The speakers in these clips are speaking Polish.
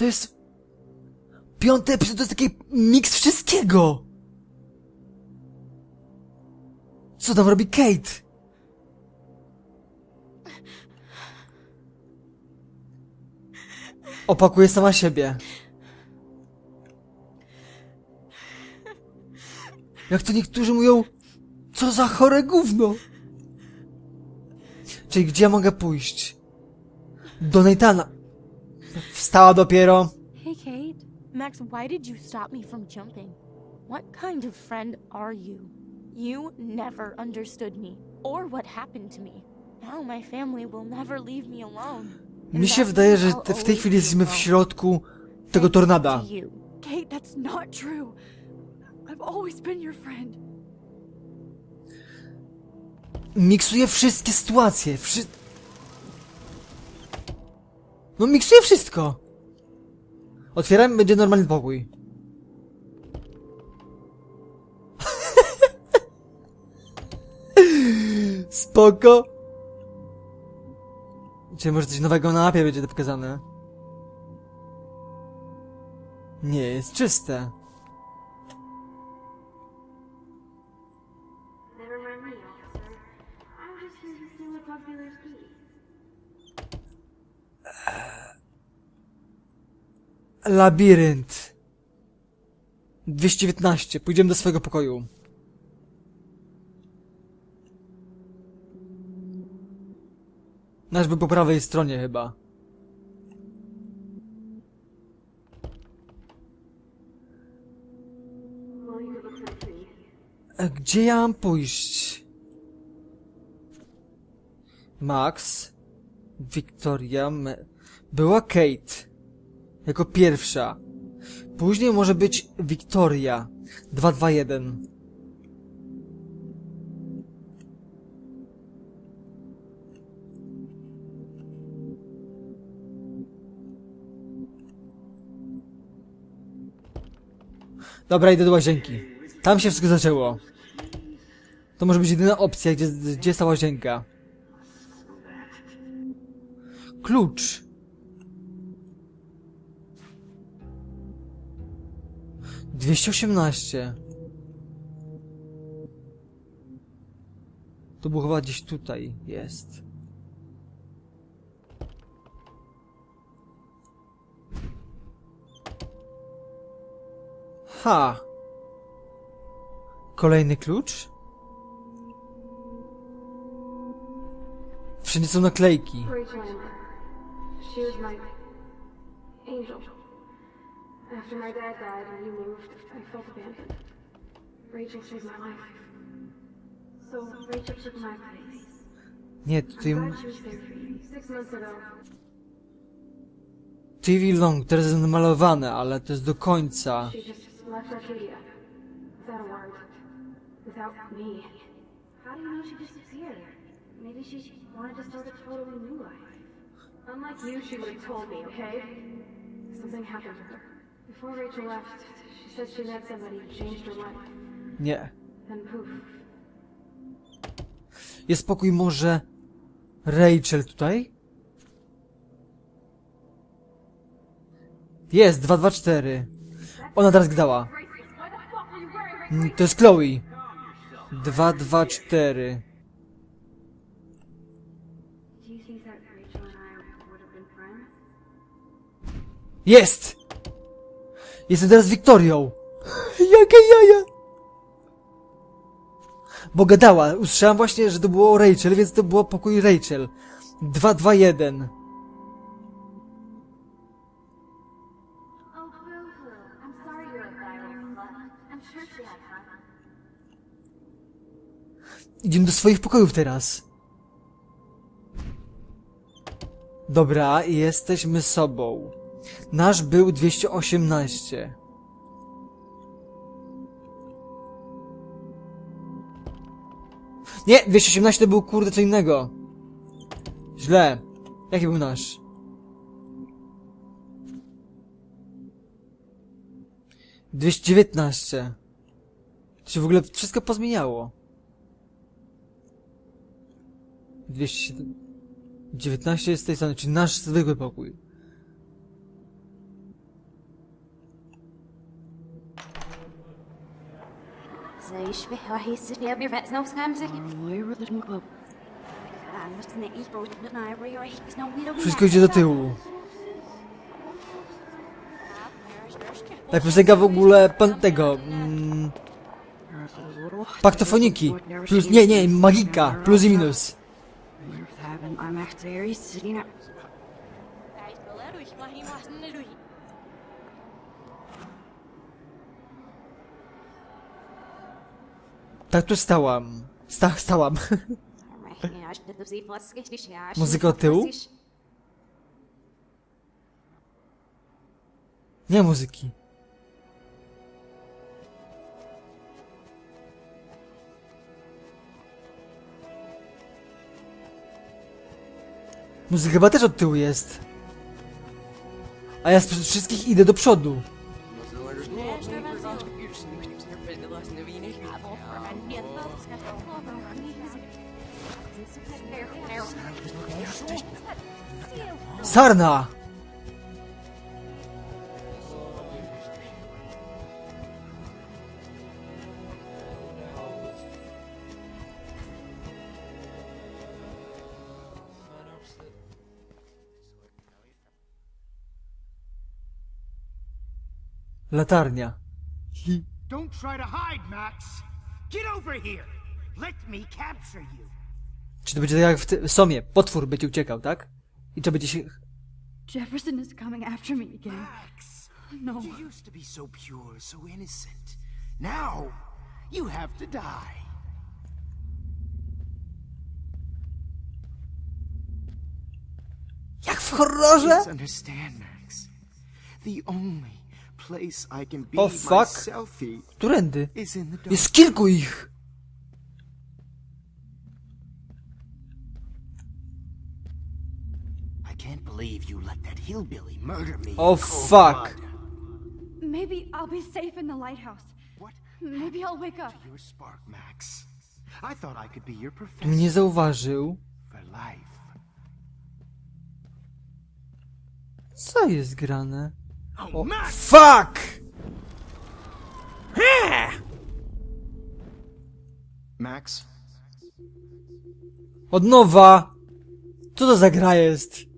To jest... Epizod to jest taki miks wszystkiego! Co tam robi Kate? Opakuje sama siebie. Jak to niektórzy mówią, co za chore gówno. Czyli gdzie ja mogę pójść? Do Nathana. Wstała dopiero. Hey, Kate. Max, why did you stop me from jumping? What kind of friend are you? You never understood me or what happened to me. Now my family will never leave me alone. Mi się wydaje, że te, w tej chwili jesteśmy w środku tego tornada. Kate, that's not true. I've always been your friend. Miksuje wszystkie sytuacje. Wszy... No miksuje wszystko. Otwieramy, będzie normalny pokój. Spoko. Czy może coś nowego na mapie będzie pokazane? Nie, jest czyste. Labirynt. 219. Pójdziemy do swojego pokoju. Nasz był po prawej stronie chyba. A gdzie ja mam pójść? Max, Victoria, była Kate. Jako pierwsza. Później może być Victoria. 221. Dobra, idę do łazienki. Tam się wszystko zaczęło. To może być jedyna opcja, gdzie, gdzie jest ta łazienka. Klucz. Dwieście osiemnaście. To było chyba gdzieś tutaj jest. Ha! Kolejny klucz? Wszędzie są naklejki. Angel. After my dad died and you moved, I felt abandoned. Rachel saved my life. So Rachel took my place. Nie, tutaj... TV Long, teraz jest namalowane, ale to jest do końca. Unlike you, she would have told me, okay? Something happened to her. Before Rachel left, she said she met somebody who changed her life. Nie. Then poof. Jest pokój może... Rachel tutaj? Jest, 224. Ona teraz gdała. Mm, To jest Chloe. 224. Do you think that Rachel and I would have been friends? Jest! Jestem teraz Wiktorią! Jakie jaja! Bo gadała, usłyszałam właśnie, że to było Rachel, więc to było pokój Rachel. 221. Oh, boo-hoo. I'm sorry you're a violent slut. I'm sure she had fun. Idziemy do swoich pokojów teraz. Dobra, jesteśmy sobą. Nasz był 218. Nie, 218 to był kurde co innego. Źle. Jaki był nasz? Dwieście dziewiętnaście. To się w ogóle wszystko pozmieniało. 219 jest z tej strony, czyli nasz zwykły pokój. Now re re is no we Wszystko idzie do tyłu. Ta piosenka w ogóle pan tego. Mm, paktofoniki. Plus, nie, nie, magika. Plus i minus. Tak tu stałam. Sta, stałam. Muzyka od tyłu? Nie muzyki. Muzyka chyba też od tyłu jest. A ja z wszystkich idę do przodu. Sarna! Latarnia. Don't try to hide, Max. Get over here. Let me capture you. Czy to będzie tak jak w Somie? Potwór będzie uciekał, tak? I to będzie się... Jefferson is coming after me again. Max, No. you used to be so pure, so innocent. Now, you have to die. Jak w horrorze? Please understand, Max. The only place I can be Oh, fuck. myself Którędy? is in the dark. Jest kilku ich! Can't believe you let that hillbilly murder me. Oh, fuck. Maybe I'll be safe in the lighthouse. What? Maybe I'll wake up. Your spark, Max. I thought I could be your professor Mnie zauważył. for life. Co jest grane? Oh, Max! Fuck! Max, Od nowa! Co to za gra jest?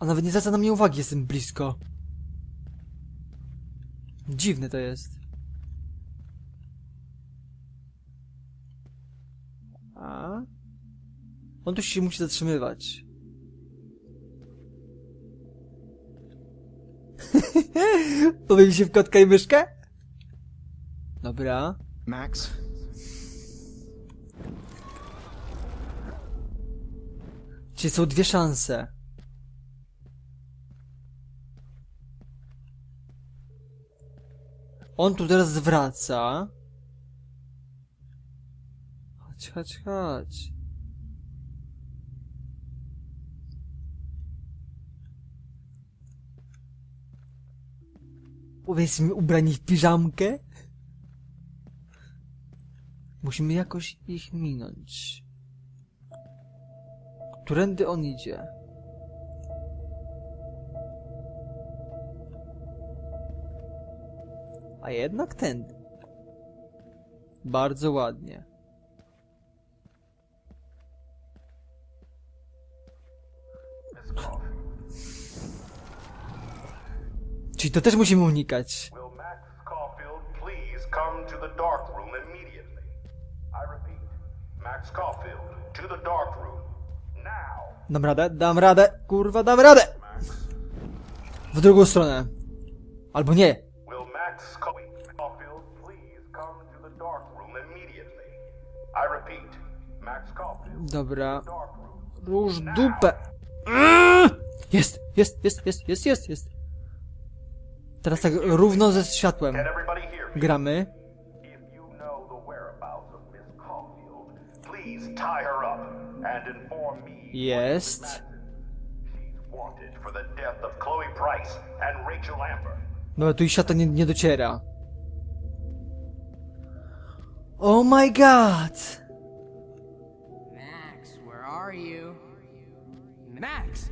A nawet nie zwraca na mnie uwagi, jestem blisko. Dziwne to jest. A? On tu się musi zatrzymywać. Pobawi się w kotka i myszkę? Dobra. Max, Czyli są dwie szanse. On tu teraz zwraca. Chodź, chodź, chodź. Powiedzmy ubrani w piżamkę. Musimy jakoś ich minąć. Którędy on idzie? A jednak tędy. Bardzo ładnie. Czyli to też musimy unikać. Dam radę, dam radę, kurwa, dam radę! W drugą stronę. Albo nie. Dobra. Róż dupę. Mm! Jest, jest, jest, jest, jest, jest, jest. Teraz tak równo ze światłem. Gramy. Jest. No tu i światło nie, nie dociera. Oh my god! Max, where are you? Max!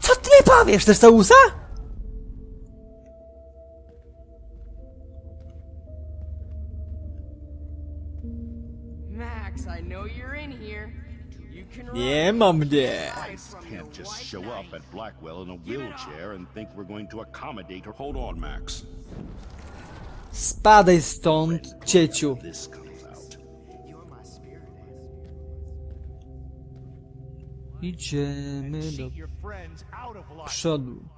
Co ty mi powiesz, też Sausa? Max, I know you're in here. You can Nie ma mnie! Can't just show up at Blackwell in a wheelchair and think we're going to accommodate her. Hold on, Max. Spadaj stąd, cieciu. Idziemy do przodu.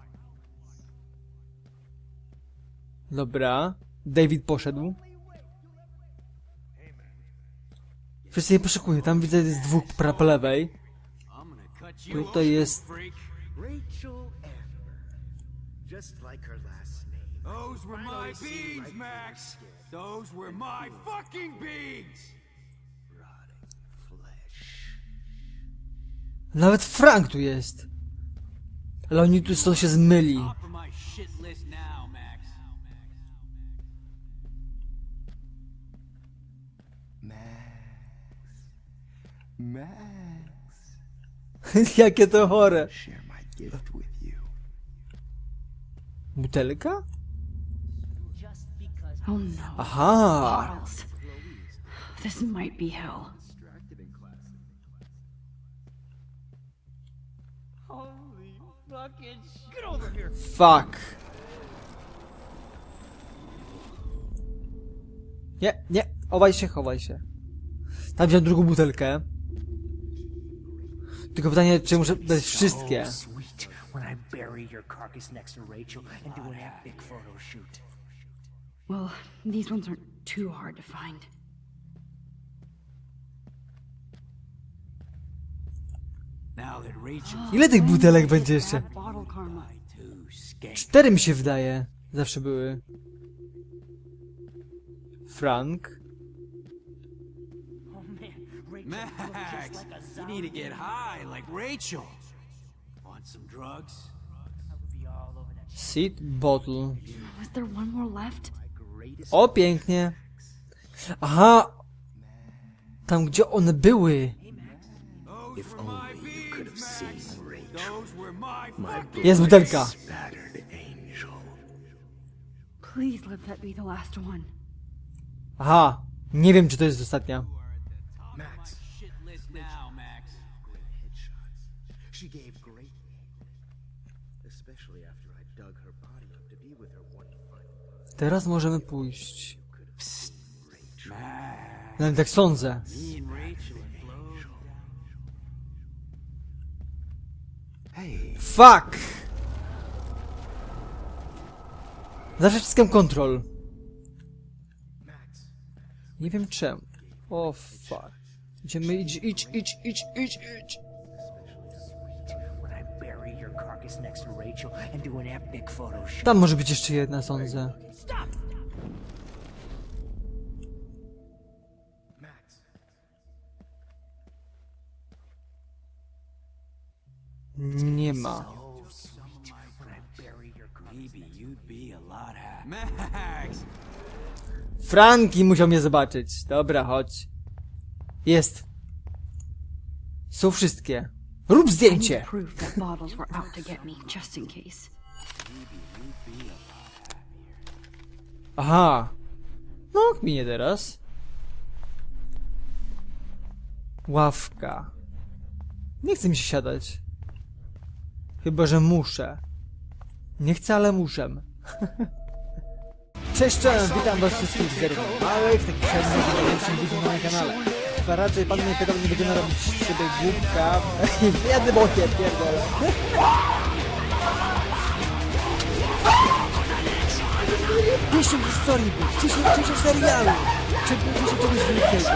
Dobra. David poszedł. Wszyscy je poszukują. Tam widzę jest dwóch pra po lewej. Tutaj jest... Those were my beans, Max! Those were my fucking beans! Rotting flesh. Nawet Frank tu jest. Ale oni tu stąd się zmyli. Jakie to chore. Butelka? Oh no. Aha. Bottles. This might be hell. Get over here. Fuck. Nie, nie, chowaj się, chowaj się. Tam wziąłem drugą butelkę. Tylko pytanie, czy muszę dać wszystkie? Sweet when I bury your carcass next to Rachel and do an epic photo shoot. Well, these ones aren't too hard to find. Now that Rachel oh, Ile tych butelek będzie jeszcze? Have bottle karma. too skank. Cztery mi się wydaje. Zawsze były. Frank. Oh man, Rachel Max, looked just like a you zombie. need to get high like Rachel. Want some drugs? I would be all over that shit. Seed bottle. Was there one more left? O, pięknie. Aha. Tam, gdzie one były. Jest butelka. Aha. Nie wiem, czy to jest ostatnia. Max. shit list now, Max. Great headshots. She gave great. Especially after I dug her body up to be with her one final Teraz możemy pójść. Max, Nawet tak sądzę. Fuck! Zawsze wciskam kontrol. Nie wiem czemu. O fuck. Idziemy, idź, idź, idź, idź, idź, idź. Tam może być jeszcze jedna, sądzę. Max. Nie ma. Franki musiał mnie zobaczyć. Dobra, chodź. Jest. Są wszystkie. Rób zdjęcie. Aha. No, kminie teraz. Ławka. Nie chce mi się siadać. Chyba, że muszę. Nie chcę, ale muszę. Cześć, cześć, witam was wszystkich z Małych, takich i najlepszym widzom na kanale. Raczej pan mnie pytał, nie będziemy robić z siebie głupka. Jedy bokie, pierdolę. Piszcie historii, piszcie serialu, czy piszcie czegoś wielkiego.